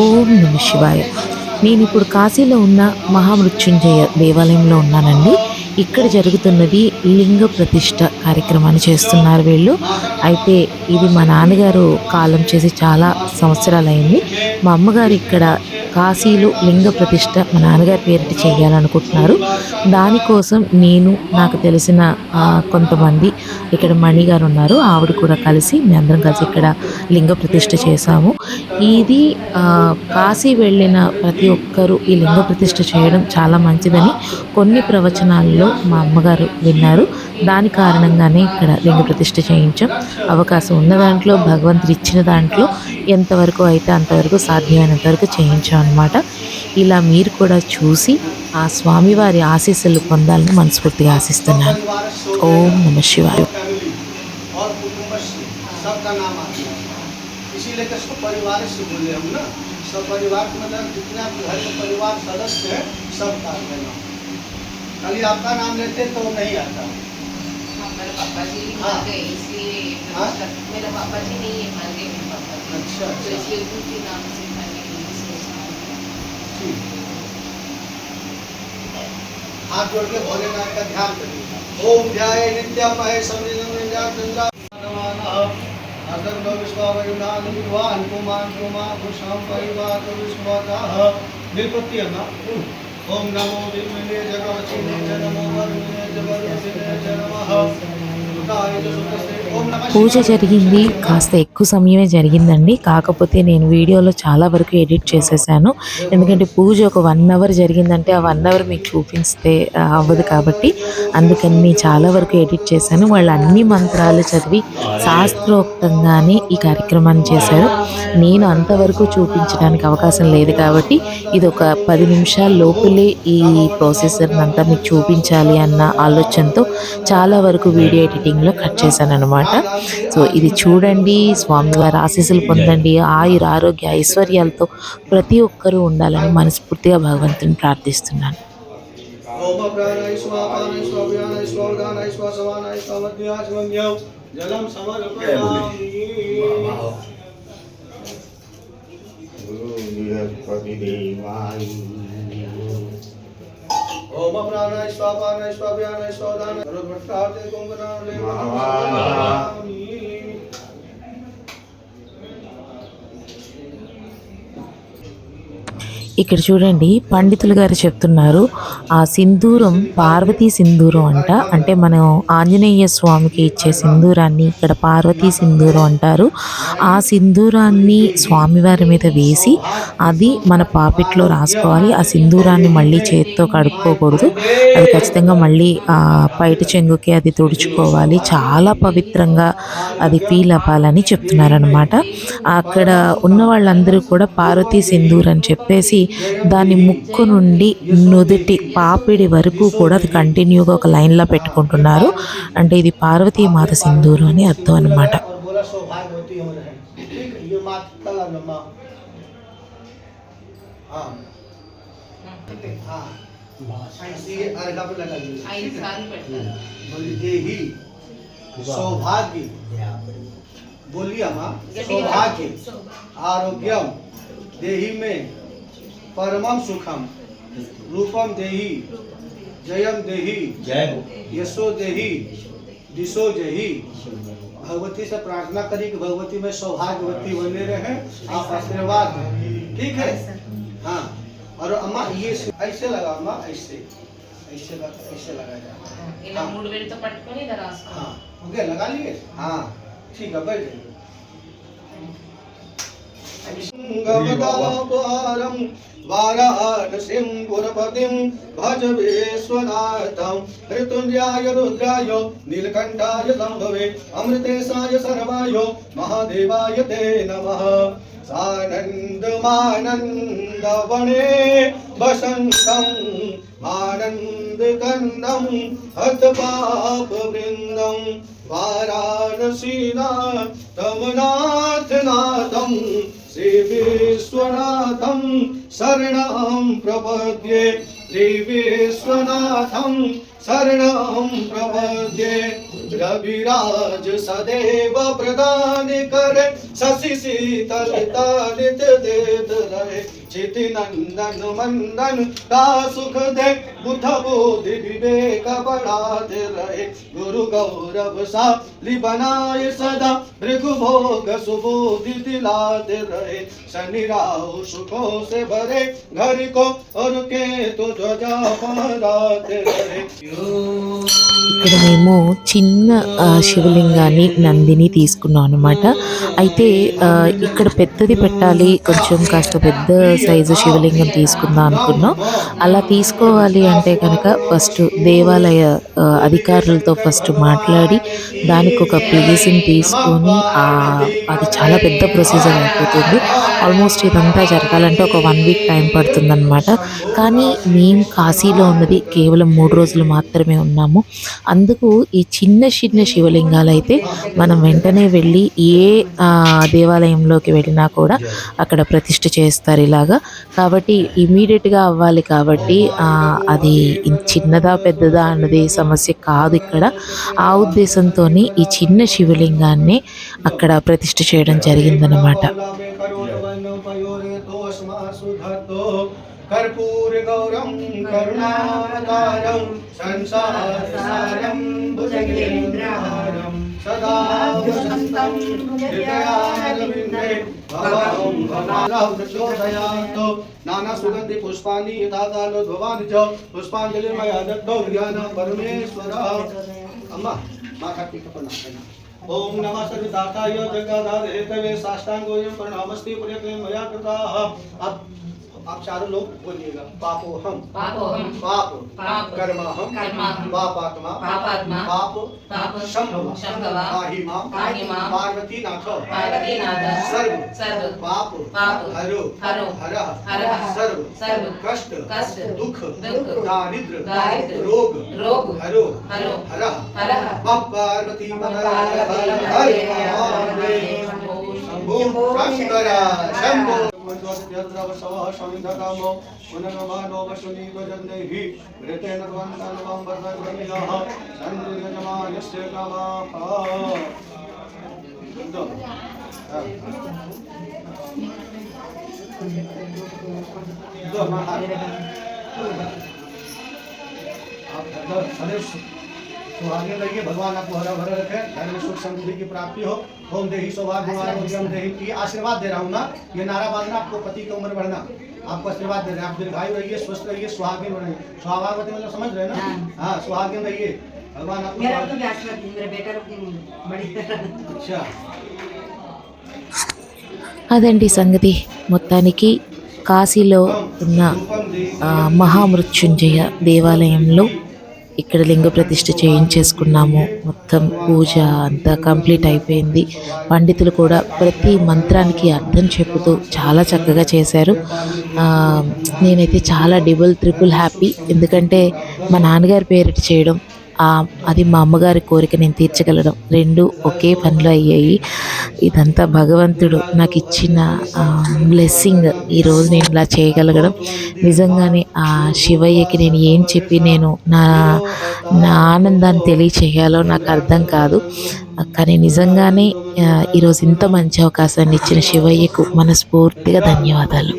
ఓం నమ శివాయ. నేను ఇప్పుడు కాశీలో ఉన్న మహామృత్యుంజయ దేవాలయంలో ఉన్నానండి. ఇక్కడ జరుగుతున్నది లింగ ప్రతిష్ట కార్యక్రమాన్ని చేస్తున్నారు వీళ్ళు. అయితే ఇది మా నాన్నగారు కాలం చేసి చాలా సంవత్సరాలు అయింది మా అమ్మగారు ఇక్కడ కాశీలో లింగ ప్రతిష్ట మా నాన్నగారి పేరిట చేయాలనుకుంటున్నారు. దానికోసం నేను నాకు తెలిసిన కొంతమంది ఇక్కడ మణి గారు ఉన్నారు. ఆవిడ కూడా కలిసి మేమందరం కలిసి ఇక్కడ లింగ ప్రతిష్ట చేశాము. ఇది కాశీ వెళ్ళిన ప్రతి ఒక్కరూ ఈ లింగ ప్రతిష్ట చేయడం చాలా మంచిదని కొన్ని ప్రవచనాల్లో మా అమ్మగారు విన్నారు. దాని కారణంగానే ఇక్కడ లింగ ప్రతిష్ట చేయించాం. అవకాశం ఉన్న దాంట్లో భగవంతుడు ఇచ్చిన దాంట్లో ఎంతవరకు అయితే అంతవరకు సాధ్యమైనంత వరకు చేయించాం అనమాట ఇలా మీరు కూడా చూసి ఆ స్వామివారి ఆశీస్సులు పొందాలని మనస్ఫూర్తిగా ఆశిస్తున్నాను ఓం నమ శివాయ और कुटुंब सबका नाम आता है इसीलिए कि इसको परिवार से बोले हम ना सब परिवार के मतलब जितना भी घर के परिवार सदस्य है सबका लेना खाली आपका नाम लेते तो नहीं आता हाँ, मेरे पापा जी हाँ। मर गए इसलिए हाँ? मेरे पापा जी नहीं है अच्छा अच्छा। तो अच्छा। के नाम से खाने के लिए सोच रहा हूँ। हाथ जोड़ के भोलेनाथ का ध्यान करिए। ओम ध्याय नित्यापाय समृद्धा विश्वान कुमार कुमार भूषण परिवार विश्वादाह निपत्ति ना ओम नमो विमले जगवचिने जनमो वरुणे जगवचिने जनमः उदाय सुखस्ते। పూజ జరిగింది. కాస్త ఎక్కువ సమయమే జరిగిందండి. కాకపోతే నేను వీడియోలో చాలా వరకు ఎడిట్ చేసేసాను. ఎందుకంటే పూజ ఒక వన్ అవర్ జరిగిందంటే ఆ వన్ అవర్ మీకు చూపిస్తే అవ్వదు కాబట్టి. అందుకని చాలా వరకు ఎడిట్ చేశాను. వాళ్ళు అన్ని మంత్రాలు చదివి శాస్త్రోక్తంగానే ఈ కార్యక్రమాన్ని చేశారు. నేను అంతవరకు చూపించడానికి అవకాశం లేదు కాబట్టి ఇది ఒక పది నిమిషాల లోపలే ఈ ప్రాసెసర్ని అంతా మీకు చూపించాలి అన్న ఆలోచనతో చాలా వరకు వీడియో ఎడిటింగ్లో కట్ చేశాను అనమాట సో ఇది చూడండి స్వామివారి ఆశీస్సులు పొందండి. ఆయుర ఆరోగ్య ఐశ్వర్యాలతో ప్రతి ఒక్కరూ ఉండాలని మనస్ఫూర్తిగా భగవంతుని ప్రార్థిస్తున్నాను. ओम ओम प्राणाय स्वापानाय स्वाभ्यानाय स्वादानाय सर्वभट्टार्थे कुंभनाम लेवानाम ఇక్కడ చూడండి పండితులు గారు చెప్తున్నారు ఆ సింధూరం పార్వతీ సింధూరం అంట. అంటే మనం ఆంజనేయ స్వామికి ఇచ్చే సింధూరాన్ని ఇక్కడ పార్వతీ సింధూరం అంటారు. ఆ సింధూరాన్ని స్వామివారి మీద వేసి అది మన పాపిట్లో రాసుకోవాలి. ఆ సింధూరాన్ని మళ్ళీ చేతితో కడుక్కోకూడదు. అది ఖచ్చితంగా మళ్ళీ ఆ పైట చెంగుకి అది తుడుచుకోవాలి. చాలా పవిత్రంగా అది ఫీల్ అవ్వాలని చెప్తున్నారనమాట అక్కడ ఉన్న వాళ్ళందరూ కూడా పార్వతీ సింధూర్ అని చెప్పేసి దాని ముక్కు నుండి నుదుటి పాపిడి వరకు కూడా అది కంటిన్యూగా ఒక లైన్లో పెట్టుకుంటున్నారు అంటే ఇది పార్వతీ మాత సింధూరు అని అర్థం అనమాట और बोला सौभाग्यवती हो रहे ठीक है ये मात कला नमा हाँ हाँ ये अर्घा पे लगा दीजिए ఐదు సార్లు పెడతారు बोली देही सौभाग्य बोलिए अम्मा सौभाग्य आरोग्यम देही में परम सुखम रूपम देही। जयम देही। जय हो। यशो देही। दिशो जही। भगवती से प्रार्थना करी कि भगवती में सौभाग्यवती बने रहे आप आशीर्वाद ठीक है? हाँ। और अम्मा ये ऐसे लगा अम्मा ऐसे। ऐसे लगा ऐसे लगा जाए हाँ, हाँ। तो हाँ। गया लगा लिए? हाँ। ठीक है बैठ जाइए। गवदापहारं वाराणसीं पुरपतिं भज विश्वनाथं। मृत्युञ्जयाय रुद्राय, नीलकण्ठाय शम्भवे अमृतेशाय, सर्वाय, महादेवाय ते नमः। सानन्दमानन्दवने वसन्तम् आनन्दकन्दं हतपापवृन्दं। वाराणसीनाथमनाथनाथं श्रीविश्वनाथं शरणं प्रपद्ये। श्रीविश्वनाथं शरणं प्रपद्ये। रविराज सदैव प्रदान करे। शशि शीतल तालित देत रहे चिति नंदन मंदन का सुख दे बुध बोधि विवेक बढ़ाते रहे गुरु गौरव साली बनाए सदा भृगु भोग सुबोधि दिलाते रहे शनि राहु सुखों से भरे घर को और के तो ध्वजा फहराते रहे ఇక్కడ మేము చిన్న ఆ, శివలింగాన్ని నందిని తీసుకున్నాం అనమాట అయితే ఆ, ఇక్కడ పెద్దది పెట్టాలి కొంచెం కాస్త పెద్ద సైజు శివలింగం తీసుకుందాం అనుకున్నాం. అలా తీసుకోవాలి అంటే కనుక ఫస్ట్ దేవాలయ అధికారులతో ఫస్ట్ మాట్లాడి దానికి ఒక ప్లేస్ని తీసుకొని అది చాలా పెద్ద ప్రొసీజర్ అయిపోతుంది. ఆల్మోస్ట్ ఇదంతా జరగాలంటే ఒక వన్ వీక్ టైం పడుతుందన్నమాట. కానీ మేము కాశీలో ఉన్నది కేవలం మూడు రోజులు మాత్రమే ఉన్నాము. అందుకు ఈ చిన్న చిన్న శివలింగాలు అయితే మనం వెంటనే వెళ్ళి ఏ దేవాలయంలోకి వెళ్ళినా కూడా అక్కడ ప్రతిష్ఠ చేస్తారు ఇలాగా. కాబట్టి ఇమీడియట్గా అవ్వాలి కాబట్టి ఆ, అది ఇన్- చిన్నదా పెద్దదా అన్నది సమస్య కాదు ఇక్కడ ఆ ఉద్దేశంతో ఈ చిన్న శివలింగాన్ని అక్కడ ప్రతిష్ఠ చేయడం జరిగిందనమాట कर्पूर गौरम करुणावतारम संसारसारम भुजगेन्द्रहारम सदा प्रचोदयान्तु नानासुगन्धि पुष्पाणि यथादालो भवान् च, पुष्पाञ्जलिर्मया दत्तो ज्ञानं परमेश्वरः। अम्मा माता की प्रणाम ओम नमः सर्वदाताय जगदाधार हेतवे साष्टांगोऽयं प्रणामस्ति प्रयत्नेन मया कृताः। आप चारों लोग बोलिएगा पापो हम। पापोहम पाप। पाप। कर्माहम कर्माहम पापात्मा। पापात्मा। पाप। पाप। शंभव। शंभव। पाहि माँ पाहि माँ पार्वती नाथ। पार्वतीनाथ सर्व। सर्व। पाप। पाप। हरो। हरो। हरः। हरः। सर्व। सर्व। कष्ट। कष्ट। दुख। दुख। दारिद्र दारिद्र रोग। रोग। हरो। हरो। हरः। हरः। मम पार्वती मम हर पार्वती हर। हरे। शंभो। शंकर। शंभो। मंत्रोद्यद्रवसवः समिधकामो पुनर्नमानो वसुनीतो जन्दैहि मृतेन त्वन्तन्वं वर्धन्वन्यः सन्निजमानस्य कामाः दो दो महाराज आप अंदर सदैव सु- सुहागे रहिए भगवान आपको हरा भरा रखे घर में सुख समृद्धि की प्राप्ति हो ओम देही सौभाग्य आरोग्यम देही ये आशीर्वाद दे रहा हूँ ना ये नारा बांधना आपको पति की उम्र बढ़ना आपको आशीर्वाद दे रहे हैं आप दीर्घायु रहिए स्वस्थ रहिए सुहागिन रहिए सुहागवती मतलब समझ रहे हैं ना हाँ सुहागिन रहिए भगवान मेरा आपको तो भी आशीर्वाद दी, मेरा बेटा लोग भी बड़ी अच्छा అదండి సంగతి మొత్తానికి కాశీలో ఉన్న ఆ, మహామృత్యుంజయ దేవాలయంలో ఇక్కడ లింగ ప్రతిష్ఠ చేయించేసుకున్నాము. మొత్తం పూజ అంతా కంప్లీట్ అయిపోయింది. పండితులు కూడా ప్రతి మంత్రానికి అర్థం చెప్పుతూ చాలా చక్కగా చేశారు. నేనైతే చాలా డిబుల్ త్రిపుల్ హ్యాపీ. ఎందుకంటే మా నాన్నగారి పేరిట చేయడం అది మా అమ్మగారి కోరిక నేను తీర్చగలడం రెండు ఒకే పనిలో అయ్యాయి. ఇదంతా భగవంతుడు నాకు ఇచ్చిన బ్లెస్సింగ్ ఈరోజు నేను ఇలా చేయగలగడం. నిజంగానే ఆ శివయ్యకి నేను ఏం చెప్పి నేను నా నా ఆనందాన్ని తెలియచేయాలో నాకు అర్థం కాదు. కానీ నిజంగానే ఈరోజు ఇంత మంచి అవకాశాన్ని ఇచ్చిన శివయ్యకు మనస్ఫూర్తిగా ధన్యవాదాలు.